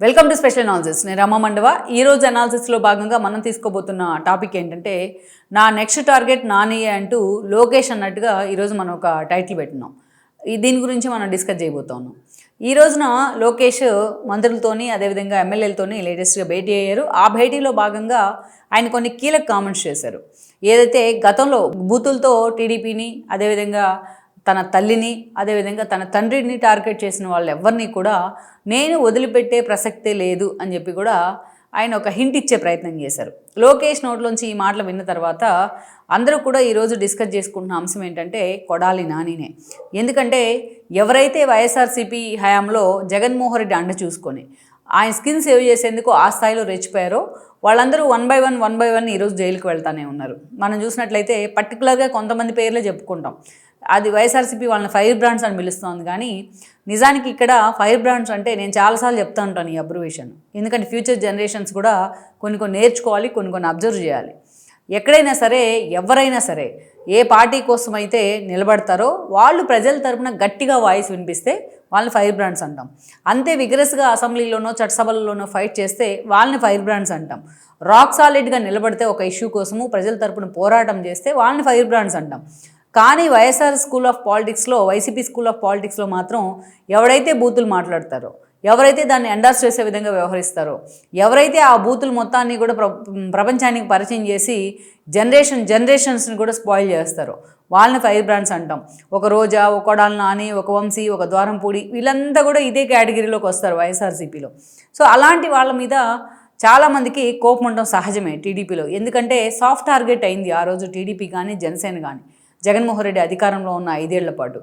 Welcome to special analysis నేను రమ మండవ. ఈ రోజు అనాలిసిస్లో భాగంగా మనం తీసుకోబోతున్న టాపిక్ ఏంటంటే నా నెక్స్ట్ టార్గెట్ నానియే అంటూ లోకేష్ అన్నట్టుగా ఈరోజు మనం ఒక టైటిల్ పెట్టినాం. ఈ దీని గురించి మనం డిస్కస్ చేయబోతున్నాం. ఈ రోజున లోకేష్ మంత్రులతోని అదేవిధంగా ఎమ్మెల్యేలతోని లేటెస్ట్గా భేటీ అయ్యారు. ఆ భేటీలో భాగంగా ఆయన కొన్ని కీలక కామెంట్స్ చేశారు. ఏదైతే గతంలో బూతులతో టీడీపీని అదేవిధంగా తన తల్లిని అదేవిధంగా తన తండ్రిని టార్గెట్ చేసిన వాళ్ళు ఎవరిని కూడా నేను వదిలిపెట్టే ప్రసక్తే లేదు అని చెప్పి కూడా ఆయన ఒక హింట్ ఇచ్చే ప్రయత్నం చేశారు. లోకేష్ నోట్లోంచి ఈ మాటలు విన్న తర్వాత అందరూ కూడా ఈరోజు డిస్కస్ చేసుకుంటున్న అంశం ఏంటంటే కొడాలి నానినే. ఎందుకంటే ఎవరైతే వైఎస్ఆర్సీపీ హయాంలో జగన్మోహన్ రెడ్డి అండ చూసుకొని ఆయన స్కిన్ సేవ్ చేసేందుకు ఆ స్థాయిలో రెచ్చిపోయారో వాళ్ళందరూ one by one one by one ఈరోజు జైలుకి వెళ్తానే ఉన్నారు. మనం చూసినట్లయితే పర్టికులర్గా కొంతమంది పేర్లే చెప్పుకుంటాం. అది వైఎస్ఆర్సీపీ వాళ్ళని ఫైర్ బ్రాండ్స్ అని పిలుస్తుంది. కానీ నిజానికి ఇక్కడ ఫైర్ బ్రాండ్స్ అంటే నేను చాలాసార్లు చెప్తా ఉంటాను ఈ అబ్జర్వేషన్ ఎందుకంటే ఫ్యూచర్ జనరేషన్స్ కూడా కొన్ని కొన్ని నేర్చుకోవాలి కొన్ని కొన్ని అబ్జర్వ్ చేయాలి. ఎక్కడైనా సరే ఎవరైనా సరే ఏ పార్టీ కోసం అయితే నిలబడతారో వాళ్ళు ప్రజల తరపున గట్టిగా వాయిస్ వినిపిస్తే వాళ్ళని ఫైర్ బ్రాండ్స్ అంటాం. అంతే విగ్రస్గా అసెంబ్లీలోనో చట్టసభలలోనో ఫైట్ చేస్తే వాళ్ళని ఫైర్ బ్రాండ్స్ అంటాం. రాక్ సాలిడ్గా నిలబడితే ఒక ఇష్యూ కోసము ప్రజల తరపున పోరాటం చేస్తే వాళ్ళని ఫైర్ బ్రాండ్స్ అంటాం. కానీ వైఎస్ఆర్ స్కూల్ ఆఫ్ పాలిటిక్స్లో వైసీపీ స్కూల్ ఆఫ్ పాలిటిక్స్లో మాత్రం ఎవరైతే బూతులు మాట్లాడతారో ఎవరైతే దాన్ని ఎండార్స్ చేసే విధంగా వ్యవహరిస్తారో ఎవరైతే ఆ బూతులు మొత్తాన్ని కూడా ప్ర ప్రపంచానికి పరిచయం చేసి జనరేషన్ జనరేషన్స్ని కూడా స్పాయిల్ చేస్తారో వాళ్ళని ఫైర్ బ్రాండ్స్ అంటాం. ఒక రోజా ఒక కొడాల నాని ఒక వంశీ ఒక ద్వారంపూడి వీళ్ళంతా కూడా ఇదే కేటగిరీలోకి వస్తారు వైఎస్ఆర్సీపీలో. సో అలాంటి వాళ్ళ మీద చాలామందికి కోపం ఉండడం సహజమే టీడీపీలో. ఎందుకంటే సాఫ్ట్ టార్గెట్ అయింది ఆ రోజు టీడీపీ కానీ జనసేన కానీ. జగన్మోహన్ రెడ్డి అధికారంలో ఉన్న ఐదేళ్ళ పాటు.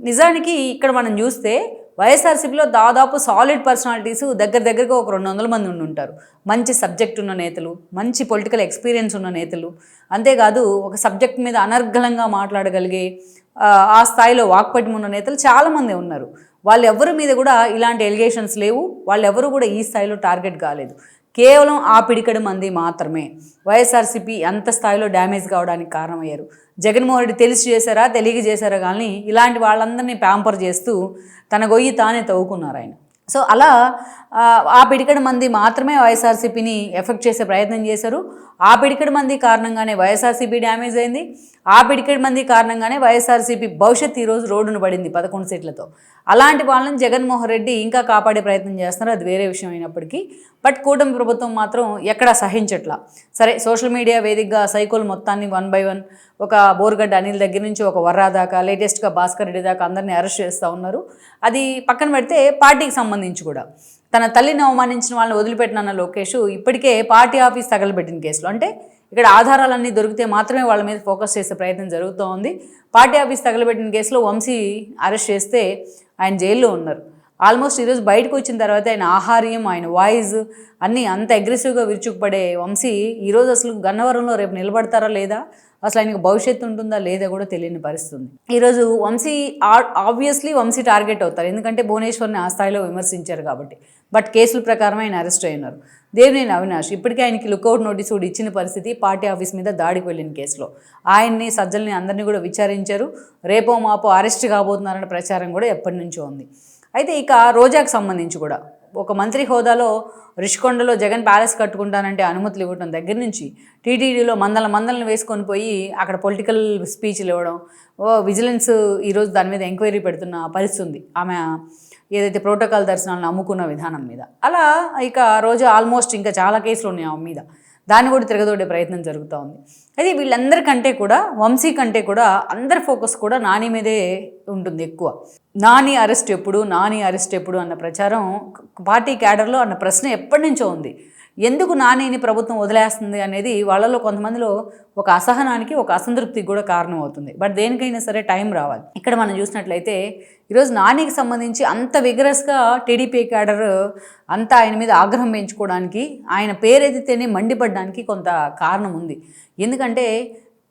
నిజానికి ఇక్కడ మనం చూస్తే వైఎస్ఆర్సీపీలో దాదాపు సాలిడ్ పర్సనాలిటీస్ దగ్గర దగ్గరగా ఒక రెండు వందల మంది ఉండి ఉంటారు. మంచి సబ్జెక్ట్ ఉన్న నేతలు మంచి పొలిటికల్ ఎక్స్పీరియన్స్ ఉన్న నేతలు. అంతేకాదు ఒక సబ్జెక్ట్ మీద అనర్గళంగా మాట్లాడగలిగే ఆ, స్థాయిలో వాక్పటిమ ఉన్న నేతలు చాలామంది ఉన్నారు. వాళ్ళెవరి మీద కూడా ఇలాంటి ఎలిగేషన్స్ లేవు. వాళ్ళు ఎవరు కూడా ఈ స్థాయిలో టార్గెట్ కాలేదు. కేవలం ఆ పిడికడి మంది మాత్రమే. వైఎస్ఆర్సీపీ అంత స్థాయిలో డ్యామేజ్ కావడానికి కారణమయ్యారు. జగన్మోహన్ రెడ్డి తెలిసి చేశారా తెలియక చేశారా కానీ ఇలాంటి వాళ్ళందరినీ ప్యాంపర్ చేస్తూ తన గొయ్యి తానే తవ్వుకున్నారు ఆయన. సో అలా ఆ, పిడికడ పిడికడి మంది మాత్రమే వైఎస్ఆర్సీపీని ఎఫెక్ట్ చేసే ప్రయత్నం చేశారు. ఆ పిడికడి మంది కారణంగానే వైఎస్ఆర్సీపీ డ్యామేజ్ అయింది. ఆ పిడికడి మంది కారణంగానే వైఎస్ఆర్సీపీ భవిష్యత్ ఈరోజు రోడ్డును పడింది పదకొండు సీట్లతో. అలాంటి వాళ్ళని జగన్మోహన్ రెడ్డి ఇంకా కాపాడే ప్రయత్నం చేస్తున్నారు. అది వేరే విషయం అయినప్పటికీ. బట్ కూటమి ప్రభుత్వం మాత్రం ఎక్కడా సహించట్లా. సరే సోషల్ మీడియా వేదికగా సైకోల్ మొత్తాన్ని వన్ బై వన్ ఒక బోర్గడ్డ అనిల్ దగ్గర నుంచి ఒక వర్రా దాకా లేటెస్ట్గా భాస్కర్ రెడ్డి దాకా అందరినీ అరెస్ట్ చేస్తూ ఉన్నారు. అది పక్కన పెడితే పార్టీకి సంబంధించి కూడా. తన తల్లిని అవమానించిన వాళ్ళని వదిలిపెట్టిన లోకేష్ ఇప్పటికే పార్టీ ఆఫీస్ తగలబెట్టిన కేసులో. అంటే ఇక్కడ ఆధారాలన్నీ దొరికితే మాత్రమే వాళ్ళ మీద ఫోకస్ చేసే ప్రయత్నం జరుగుతూ ఉంది పార్టీ ఆఫీస్ తగలబెట్టిన కేసులో వంశీ అరెస్ట్ చేస్తే ఆయన జైల్లో ఉన్నారు. ఆల్మోస్ట్ ఈరోజు బయటకు వచ్చిన తర్వాత ఆయన ఆహార్యం ఆయన వాయిస్ అన్నీ అంత అగ్రెసివ్గా విరుచుకుపడే వంశీ ఈరోజు అసలు గన్నవరంలో రేపు నిలబడతారా లేదా? అసలు ఆయనకు భవిష్యత్తు ఉంటుందా లేదా కూడా తెలియని పరిస్థితి ఈరోజు వంశీ ఆబ్వియస్లీ వంశీ టార్గెట్ అవుతారు. ఎందుకంటే భువనేశ్వర్ని ఆ స్థాయిలో విమర్శించారు కాబట్టి. బట్ కేసుల ప్రకారం ఆయన అరెస్ట్ అయినారు దేవినేని అవినాష్ ఇప్పటికే ఆయనకి లుకౌట్ నోటీస్ కూడా ఇచ్చిన పరిస్థితి పార్టీ ఆఫీస్ మీద దాడికి వెళ్ళిన కేసులో. ఆయన్ని సజ్జల్ని అందరినీ కూడా విచారించారు. రేపో మాపో అరెస్ట్ కాబోతున్నారన్న ప్రచారం కూడా ఎప్పటి నుంచో ఉంది. అయితే ఇక రోజాకు సంబంధించి కూడా ఒక మంత్రి హోదాలో రిషికొండలో జగన్ ప్యాలెస్ కట్టుకుంటానంటే అనుమతులు ఇవ్వడం దగ్గర నుంచి టీటీడీలో మందల మందలను వేసుకొని పోయి అక్కడ పొలిటికల్ స్పీచ్లు ఇవ్వడం ఓ విజిలెన్స్ ఈరోజు దాని మీద ఎంక్వైరీ పెడుతున్న పరిస్థితి ఉంది. ఆమె ఏదైతే ప్రోటోకాల్ దర్శనాలను అమ్ముకున్న విధానం మీద. అలా ఇక రోజు ఆల్మోస్ట్ ఇంకా చాలా కేసులు ఉన్నాయి ఆమె మీద. దాన్ని కూడా తిరగదోడే ప్రయత్నం జరుగుతూ ఉంది. అయితే వీళ్ళందరికంటే కూడా వంశీ కంటే కూడా అందరి ఫోకస్ కూడా నాని మీదే ఉంటుంది ఎక్కువ. నాని అరెస్ట్ ఎప్పుడు నాని అరెస్ట్ ఎప్పుడు అన్న ప్రచారం పార్టీ క్యాడర్లో అన్న ప్రశ్న ఎప్పటి నుంచో ఉంది. ఎందుకు నానిని ప్రభుత్వం వదిలేస్తుంది అనేది వాళ్ళలో కొంతమందిలో ఒక అసహనానికి ఒక అసంతృప్తికి కూడా కారణం అవుతుంది. బట్ దేనికైనా సరే టైం రావాలి. ఇక్కడ మనం చూసినట్లయితే ఈరోజు నానికి సంబంధించి అంత విగరస్గా టీడీపీ క్యాడర్ అంతా ఆయన మీద ఆగ్రహం పెంచుకోవడానికి ఆయన పేరెదితేనే మండిపడడానికి కొంత కారణం ఉంది. ఎందుకంటే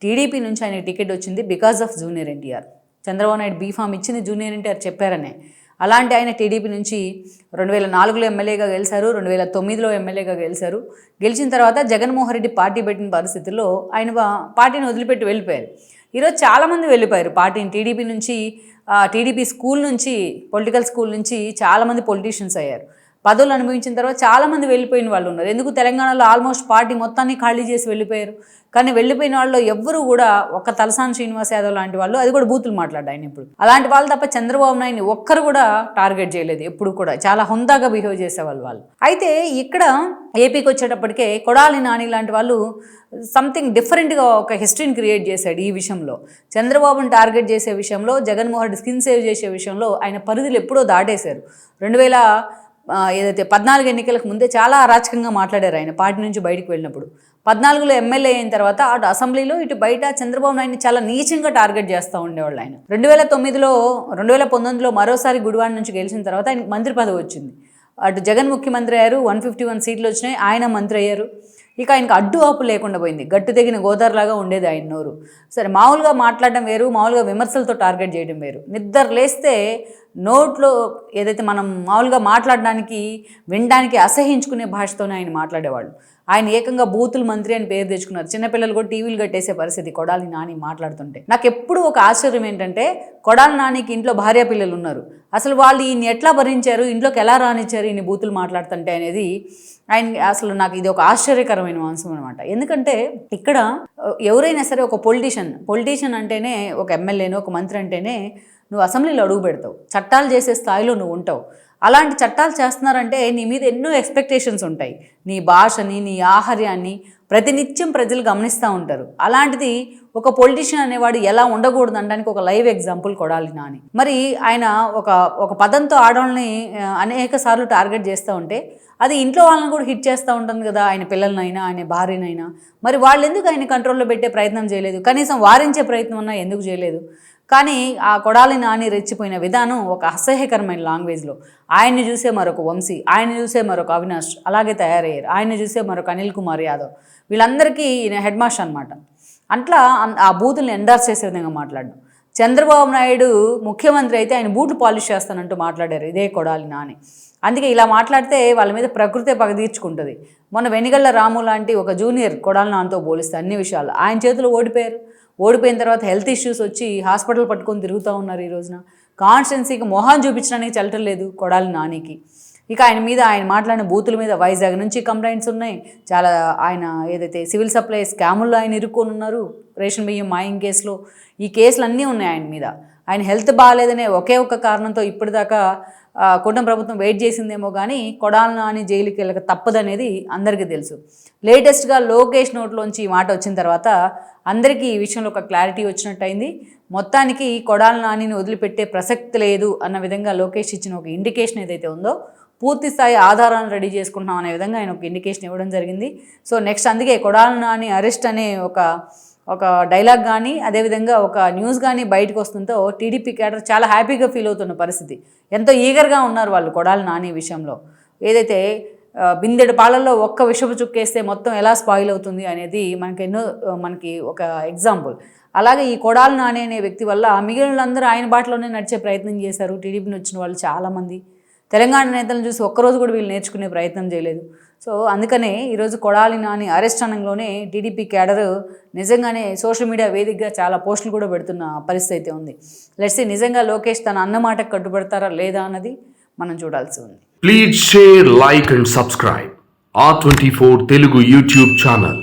టీడీపీ నుంచి ఆయన టికెట్ వచ్చింది because of junior NTR. Chandrababu Naidu b form ఇచ్చింది జూనియర్ ఎన్టీఆర్ చెప్పారనే. అలాంటి ఆయన టీడీపీ నుంచి రెండు వేల నాలుగులో ఎమ్మెల్యేగా గెలిచారు రెండు వేల తొమ్మిదిలో ఎమ్మెల్యేగా గెలిచారు. గెలిచిన తర్వాత జగన్మోహన్ రెడ్డి పార్టీ పెట్టిన పరిస్థితుల్లో ఆయన పార్టీని వదిలిపెట్టి వెళ్ళిపోయారు. ఈరోజు చాలామంది వెళ్ళిపోయారు పార్టీని. టీడీపీ నుంచి టీడీపీ స్కూల్ నుంచి పొలిటికల్ స్కూల్ నుంచి చాలామంది పొలిటీషియన్స్ అయ్యారు. పదవులు అనుభవించిన తర్వాత చాలా మంది వెళ్ళిపోయిన వాళ్ళు ఉన్నారు. ఎందుకు? తెలంగాణలో ఆల్మోస్ట్ పార్టీ మొత్తాన్ని ఖాళీ చేసి వెళ్ళిపోయారు. కానీ వెళ్ళిపోయిన వాళ్ళు ఎవ్వరూ కూడా ఒక తలసాని శ్రీనివాస్ యాదవ్ లాంటి వాళ్ళు అది కూడా బూతులు మాట్లాడారు ఆయన ఇప్పుడు. అలాంటి వాళ్ళు తప్ప చంద్రబాబు నాయుడిని ఒక్కరు కూడా టార్గెట్ చేయలేదు ఎప్పుడు కూడా. చాలా హుందాగా బిహేవ్ చేసేవాళ్ళు వాళ్ళు. అయితే ఇక్కడ ఏపీకి వచ్చేటప్పటికే కొడాలి నాని లాంటి వాళ్ళు సంథింగ్ డిఫరెంట్గా ఒక హిస్టరీని క్రియేట్ చేశాడు ఈ విషయంలో. చంద్రబాబుని టార్గెట్ చేసే విషయంలో జగన్మోహన్ రెడ్డి స్కిన్ సేవ్ చేసే విషయంలో ఆయన పరిధులు ఎప్పుడో దాటేశారు. రెండు వేల ఏదైతే పద్నాలుగు ఎన్నికలకు ముందే చాలా అరాచకంగా మాట్లాడారు ఆయన పార్టీ నుంచి బయటకు వెళ్ళినప్పుడు. పద్నాలుగులో ఎమ్మెల్యే అయిన తర్వాత అటు అసెంబ్లీలో ఇటు బయట చంద్రబాబు నాయుడిని చాలా నీచంగా టార్గెట్ చేస్తూ ఉండేవాళ్ళు ఆయన. రెండు వేల తొమ్మిదిలో రెండు వేల పంతొమ్మిదిలో మరోసారి గుడివాడ నుంచి గెలిచిన తర్వాత ఆయనకి మంత్రి పదవి వచ్చింది. అటు జగన్ ముఖ్యమంత్రి అయ్యారు వన్ ఫిఫ్టీ వన్ సీట్లు వచ్చినాయి ఆయన మంత్రి అయ్యారు. ఇక ఆయనకు అడ్డు ఆపు లేకుండా పోయింది. గట్టు తెగిన గోదావరిలాగా ఉండేది ఆయన నోరు. సరే మామూలుగా మాట్లాడడం వేరు మామూలుగా విమర్శలతో టార్గెట్ చేయడం వేరు. నిద్ర లేస్తే నోట్లో ఏదైతే మనం మామూలుగా మాట్లాడడానికి వినడానికి అసహించుకునే భాషతోనే ఆయన మాట్లాడేవాళ్ళు. ఆయన ఏకంగా బూతులు మంత్రి అని పేరు తెచ్చుకున్నారు. చిన్నపిల్లలు కూడా టీవీలు కట్టేసే పరిస్థితి. కొడాలి నాని మాట్లాడుతుంటే. నాకు ఎప్పుడు ఒక ఆశ్చర్యం ఏంటంటే కొడాలి నానికి ఇంట్లో భార్య పిల్లలు ఉన్నారు. అసలు వాళ్ళు ఈయన ఎట్లా భరించారు? ఇంట్లోకి ఎలా రానిచ్చారు? ఈయన బూతులు మాట్లాడుతుంటే అనేది ఆయన అసలు నాకు ఇది ఒక ఆశ్చర్యకరమైన అంశం అనమాట ఎందుకంటే ఇక్కడ ఎవరైనా సరే ఒక పొలిటీషియన్ పొలిటీషియన్ అంటేనే ఒక ఎమ్మెల్యేనో ఒక మంత్రి అంటేనే నువ్వు అసెంబ్లీలో అడుగు పెడతావు. చట్టాలు చేసే స్థాయిలో నువ్వు ఉంటావు. అలాంటి చట్టాలు చేస్తున్నారంటే నీ మీద ఎన్నో ఎక్స్పెక్టేషన్స్ ఉంటాయి. నీ భాషని నీ ఆహార్యాన్ని ప్రతినిత్యం ప్రజలు గమనిస్తూ ఉంటారు. అలాంటిది ఒక పొలిటీషియన్ అనేవాడు ఎలా ఉండకూడదు అనడానికి ఒక లైవ్ ఎగ్జాంపుల్ కొడాలి నాని. మరి ఆయన ఒక ఒక పదంతో ఆడవాళ్ళని అనేక సార్లు టార్గెట్ చేస్తూ ఉంటే అది ఇంట్లో వాళ్ళని కూడా హిట్ చేస్తూ ఉంటుంది కదా ఆయన పిల్లలనైనా ఆయన భార్యనైనా. మరి వాళ్ళు ఎందుకు ఆయన కంట్రోల్లో పెట్టే ప్రయత్నం చేయలేదు? కనీసం వారించే ప్రయత్నం అన్నా ఎందుకు చేయలేదు? కానీ ఆ కొడాలి నాని రెచ్చిపోయిన విధానం ఒక అసహ్యకరమైన లాంగ్వేజ్లో. ఆయన్ని చూసే మరొక వంశీ ఆయన్ని చూసే మరొక అవినాష్ అలాగే తయారయ్యారు. ఆయన్ని చూసే మరొక అనిల్ కుమార్ యాదవ్. వీళ్ళందరికీ ఈయన హెడ్ మాస్టర్ అనమాట అట్లా ఆ బూతుల్ని ఎండార్స్ చేసే విధంగా మాట్లాడడం. చంద్రబాబు నాయుడు ముఖ్యమంత్రి అయితే ఆయన బూట్లు పాలిష్ చేస్తానంటూ మాట్లాడారు ఇదే కొడాలి నాని. అందుకే ఇలా మాట్లాడితే వాళ్ళ మీద ప్రకృతే పగ తీర్చుకుంటుంది. మొన్న వెనిగళ్ళ రాము లాంటి ఒక జూనియర్ కొడాలి నాన్నతో పోలిస్తే అన్ని విషయాలు. ఆయన చేతిలో ఓడిపోయారు. ఓడిపోయిన తర్వాత హెల్త్ ఇష్యూస్ వచ్చి హాస్పిటల్ పట్టుకొని తిరుగుతూ ఉన్నారు ఈ రోజున. కాన్స్టెన్సీకి మొహాన్ చూపించడానికి చల్లటం లేదు కొడాలి నానికి. ఇక ఆయన మీద ఆయన మాట్లాడిన బూతుల మీద వైజాగ్ నుంచి కంప్లైంట్స్ ఉన్నాయి. చాలా ఆయన ఏదైతే సివిల్ సప్లై స్కాముల్లో ఆయన ఇరుక్కొని ఉన్నారు రేషన్ బియ్యం మాయం కేసులో. ఈ కేసులు అన్నీ ఉన్నాయి ఆయన మీద. ఆయన హెల్త్ బాగాలేదనే ఒకే ఒక్క కారణంతో ఇప్పటిదాకా కుటుంబ ప్రభుత్వం వెయిట్ చేసిందేమో కానీ కొడాల నాని జైలుకి వెళ్ళక తప్పదనేది అందరికీ తెలుసు. లేటెస్ట్గా లోకేష్ నోట్లోంచి ఈ మాట వచ్చిన తర్వాత అందరికీ ఈ విషయంలో ఒక క్లారిటీ వచ్చినట్టయింది. మొత్తానికి కొడాల నానిని వదిలిపెట్టే ప్రసక్తి లేదు అన్న విధంగా లోకేష్ ఇచ్చిన ఒక ఇండికేషన్ ఏదైతే ఉందో పూర్తి స్థాయి ఆధారాలను రెడీ చేసుకుంటున్నాం అనే విధంగా ఆయన ఒక ఇండికేషన్ ఇవ్వడం జరిగింది. సో నెక్స్ట్ అందుకే కొడాల నాని అరెస్ట్ అనే ఒక ఒక డైలాగ్ కానీ అదేవిధంగా ఒక న్యూస్ కానీ బయటకు వస్తుందో టీడీపీ క్యాడర్ చాలా హ్యాపీగా ఫీల్ అవుతున్న పరిస్థితి. ఎంతో ఈగర్గా ఉన్నారు వాళ్ళు కొడాలి నాని విషయంలో. ఏదైతే బిందెడు పాలల్లో ఒక్క విషపు చుక్కేస్తే మొత్తం ఎలా స్పాయిల్ అవుతుంది అనేది మనకి ఎన్నో మనకి ఒక ఎగ్జాంపుల్ అలాగే ఈ కొడాలి నాని అనే వ్యక్తి వల్ల మిగిలినందరూ ఆయన బాటలోనే నడిచే ప్రయత్నం చేశారు. టీడీపీని వచ్చిన వాళ్ళు చాలామంది. తెలంగాణ నేతలను చూసి ఒక్కరోజు కూడా వీళ్ళు నేర్చుకునే ప్రయత్నం చేయలేదు. సో అందుకనే ఈరోజు కొడాలి నాని అరెస్ట్ అనగానే టీడీపీ క్యాడర్ నిజంగానే సోషల్ మీడియా వేదికగా చాలా పోస్టులు కూడా పెడుతున్న పరిస్థితి అయితే ఉంది. లెట్స్ నిజంగా లోకేష్ తన అన్నమాట కట్టుబడతారా లేదా అన్నది మనం చూడాల్సి ఉంది. Please share like and subscribe ఆ twenty four Telugu YouTube channel